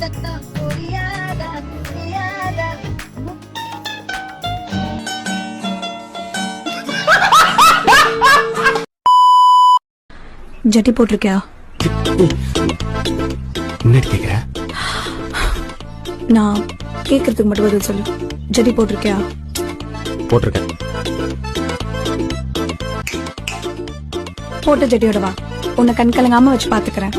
சத்தம் புரியாதா புரியாதா ஜட்டி போட்டிருக்கியா? என்ன கேக்குற? நான் கேட்கறதுக்கு மட்டும் பதில் சொல்லு. ஜட்டி போட்டிருக்கியா? போட்டிருக்கேன். போட்ட ஜட்டியோட வா. உன்னை கண் கலங்காம வச்சு பாத்துக்கிறேன்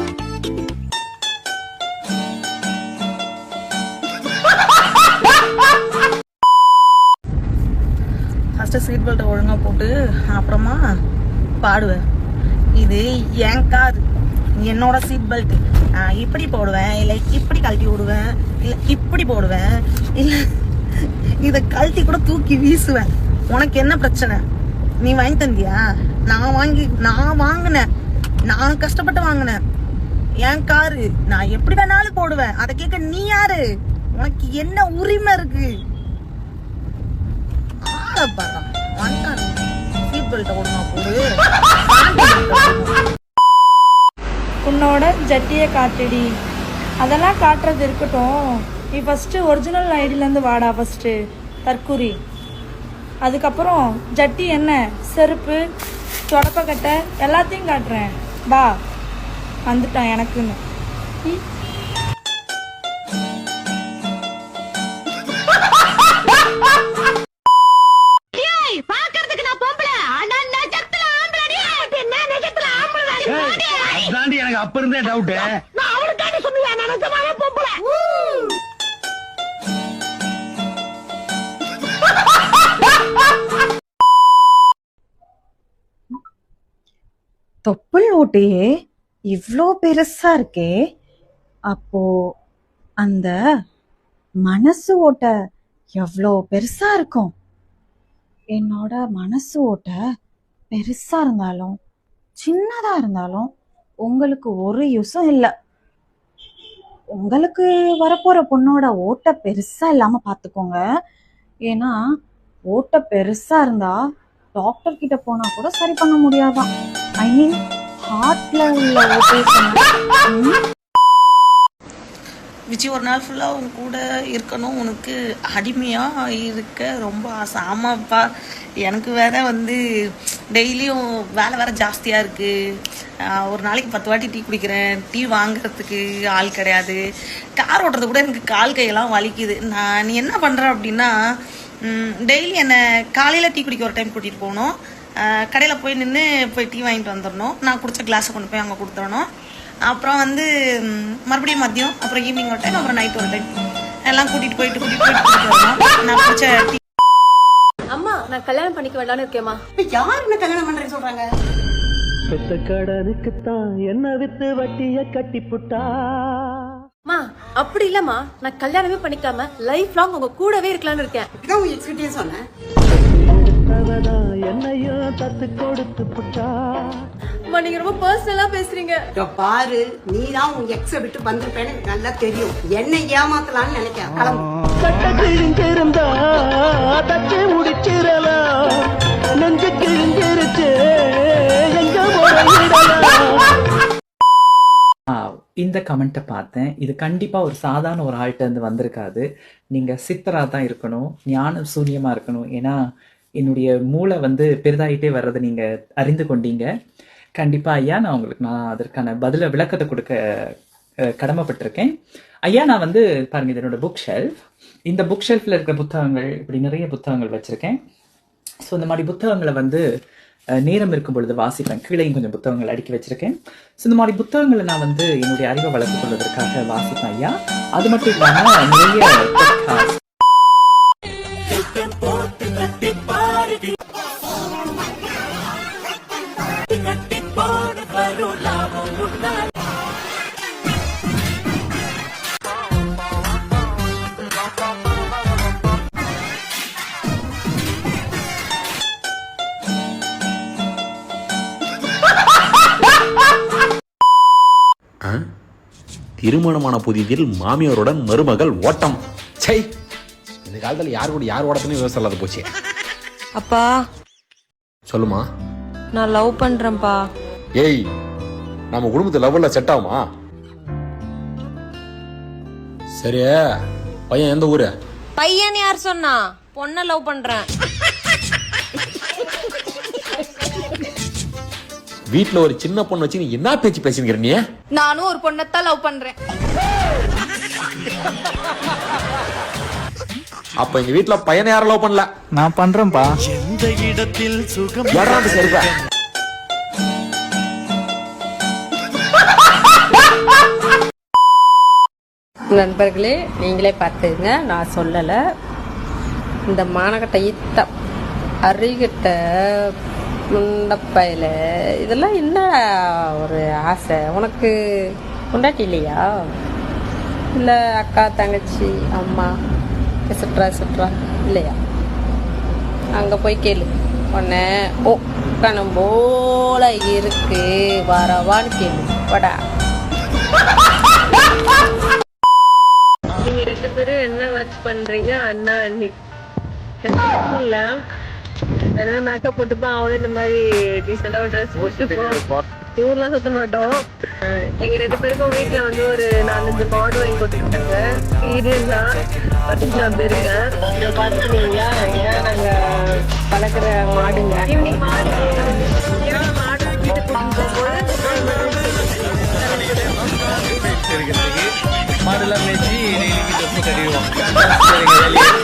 ஃபஸ்ட்டு சீட் பெல்ட்டை ஒழுங்காக போட்டு அப்புறமா பாடுவேன். இது என் காது. என்னோட சீட் பெல்ட் நான் இப்படி போடுவேன். இல்லை இப்படி கழட்டி விடுவேன். இல்லை இப்படி போடுவேன். இல்லை இதை கழட்டி கூட தூக்கி வீசுவேன். உனக்கு என்ன பிரச்சனை? நீ வாங்கி தந்தியா? நான் வாங்கி நான் வாங்கினேன். நான் கஷ்டப்பட்டு வாங்கினேன். என் காரு. நான் எப்படி வேணாலும் போடுவேன். அதை கேட்க நீ யாரு? உனக்கு என்ன உரிமை இருக்கு? ஆளை போடு. உன்னோட ஜட்டியை காட்டுடி. அதெல்லாம் காட்டுறது இருக்கட்டும். நீ ஃபஸ்ட்டு ஒரிஜினல் ஐடியிலேருந்து வாடா ஃபஸ்ட்டு தற்கூரி. அதுக்கப்புறம் ஜட்டி என்ன? செருப்பு தொடப்பக்கட்டை எல்லாத்தையும் காட்டுறேன். வா. வந்துட்டான் எனக்குன்னு. அப்ப இருந்தே டவுட் நான் அவளுக்காண்டி பொம்பளை. தொப்புள் ஓட்டையே இவ்ளோ பெருசா இருக்கே. அப்போ அந்த மனசு ஓட்டை எவ்வளோ பெருசா இருக்கும்? என்னோட மனசு ஓட்டை பெருசா இருந்தாலும் சின்னதா இருந்தாலும் உங்களுக்கு ஒரு யூஸும் இல்லை. உங்களுக்கு வரப்போற பொண்ணோட ஓட்டை பெருசா இல்லாம பாத்துக்கோங்க. ஏன்னா ஓட்டை பெருசா இருந்தா டாக்டர் கிட்ட போனா கூட சரி பண்ண முடியாதான் ஐ மீன் ஹார்ட்ல உள்ள ஓட்டை விஜி ஒரு நாள் ஃபுல்லாக உன் கூட இருக்கணும். உனக்கு அடிமையாக இருக்க ரொம்ப ஆசை. ஆமாப்பா எனக்கு வேற வந்து டெய்லியும் வேலை வேற ஜாஸ்தியாக இருக்குது ஒரு நாளைக்கு பத்து வாட்டி டீ குடிக்கிறேன். டீ வாங்குறதுக்கு ஆள் கிடையாது. கார் ஓட்டுறது கூட எனக்கு கால் கையெல்லாம் வலிக்குது. நான் நீ என்ன பண்ணுற அப்படின்னா டெய்லி என்னை காலையில் டீ குடிக்க ஒரு டைம் கூட்டிகிட்டு போகணும். கடையில் போய் நின்று போய் டீ வாங்கிட்டு வந்துடணும். நான் குடிச்ச கிளாஸை கொண்டு போய் அங்கே கொடுத்துடணும். அப்புறம் வந்து மறுபடியும் மதியம் அப்புறம் ஈவினிங் ஒரு டைம் அப்புறம் நைட் ஒரு டைம் எல்லாம் கூட்டிகிட்டு போயிட்டு கூட்டிகிட்டு போயிட்டு வரணும். நான் குடித்த டீ நான் கல்யாணம் பண்ணிக்க வேண்டாம்னு இருக்கேம்மா. யார் என்ன கல்யாணம் பண்றேன்னு சொல்றாங்க? பெத்த கடனுக்குத்தான் என்ன வித்து வட்டிய கட்டி புட்டா? அம்மா அப்படி இல்லம்மா. நான் கல்யாணமே பண்ணிக்காம லைஃப் லாங் உங்க கூடவே இருக்கலாம்னு இருக்கேன். எடுத்தவதா என்னையும் தத்து கொடுத்து புட்டா? அம்மா நீங்க ரொம்ப பர்சனலா பேசுறீங்க. பாரு நீ தான் உன் எக்ஸ விட்டு வந்திருப்பேன்னு நல்லா தெரியும். என்னை ஏமாத்தலாம்னு நினைக்கிறேன். கட்ட கிழிஞ்சிருந்தா தச்சு முடிச்சிடலாம் நெஞ்சு கிழிஞ்சிருச்சு இந்த கமெண்ட்டை பார்த்தேன். இது கண்டிப்பாக ஒரு சாதாரண ஒரு ஆள்கிட்ட இருந்து வந்திருக்காது. நீங்கள் சித்தராக தான் இருக்கணும் ஞான சூன்யமாக இருக்கணும். ஏன்னா என்னுடைய மூளை வந்து பெரிதாயிட்டே வர்றதை நீங்கள் அறிந்து கொண்டீங்க. கண்டிப்பாக ஐயா நான் உங்களுக்கு நான் அதற்கான பதில விளக்கத்தை கொடுக்க கடமைப்பட்டிருக்கேன். ஐயா நான் வந்து பாருங்க இது என்னோட புக் ஷெல்ஃப் இந்த புக் ஷெல்ஃபில் இருக்கிற புத்தகங்கள் இப்படி நிறைய புத்தகங்கள் வச்சுருக்கேன். ஸோ இந்த மாதிரி புத்தகங்களை வந்து நேரம் இருக்கும் பொழுது வாசிப்பேன். கீழேயும் கொஞ்சம் புத்தகங்கள் அடுக்கி வச்சிருக்கேன். ஸோ இந்த மாதிரி புத்தகங்களை நான் வந்து என்னுடைய அறிவை வளர்த்துக் கொள்வதற்காக வாசிப்பேன் ஐயா. அது மட்டும் இல்லாமல் நிறைய திருமணமான புதிதில் மாமியாருடன் மருமகள் ஓட்டம். சை இந்த காலத்துல யார் கூட யார் ஓடத்துன்னு விவசாயம் இல்லாத போச்சு. அப்பா. சொல்லுமா. நான் லவ் பண்றேன்ப்பா. ஏய் நம்ம குடும்பத்து லெவல்ல செட் ஆகுமா? சரி பையன் எந்த ஊரு? பையன் யார் சொன்னா? பொண்ண லவ் பண்றேன். வீட்ல ஒரு சின்ன பொண்ணு வச்சு நீ என்ன பேச்சு பேசினுக்கிற நீ நானும் ஒரு பொண்ணத்தான் லவ் பண்றேன். அப்ப எங்க வீட்ல பையனை யாரும் லவ் பண்ணல? நான் பண்றேன்ப்பா. யாரா அந்த செருப்ப? நண்பர்களே நீங்களே பார்த்துங்க. நான் சொல்லலை. இந்த மானகட்ட ஈத்த அருகிட்ட முண்டப்பையில் இதெல்லாம் என்ன ஒரு ஆசை? உனக்கு கொண்டாட்டி இல்லையா? இல்லை அக்கா தங்கச்சி அம்மா எசட்ரா எசட்ரா இல்லையா? அங்கே போய் கேளு. உன்னை ஓ கணம் போல இருக்கு. வரவான்னு கேளு. வாடா. நீங்க ரெண்டு பேரும் என்ன ஒர்க் பண்றீங்க அண்ணா அண்ணி? ஏன்னா மேக்கப் போட்டுப்போம் அவளும் இந்த மாதிரி டீசெண்டா ஒரு ட்ரெஸ் போட்டுப்போம். இவர்லாம் சுத்த மாட்டோம். எங்க ரெண்டு பேருக்கும் வீட்டுல வந்து ஒரு நாலஞ்சு மாடு வாங்கி போட்டுக்கிட்டாங்க சீரியஸா பதினஞ்சு பேருங்க இதை பார்த்துக்கிறீங்களா ஏன் நாங்க வளர்க்குற மாடுங்க? மாடு மாடு போகும்போது மாடுலாம் மேய்ச்சி டெய்லி வீட்டு கட்டிடுவோம்.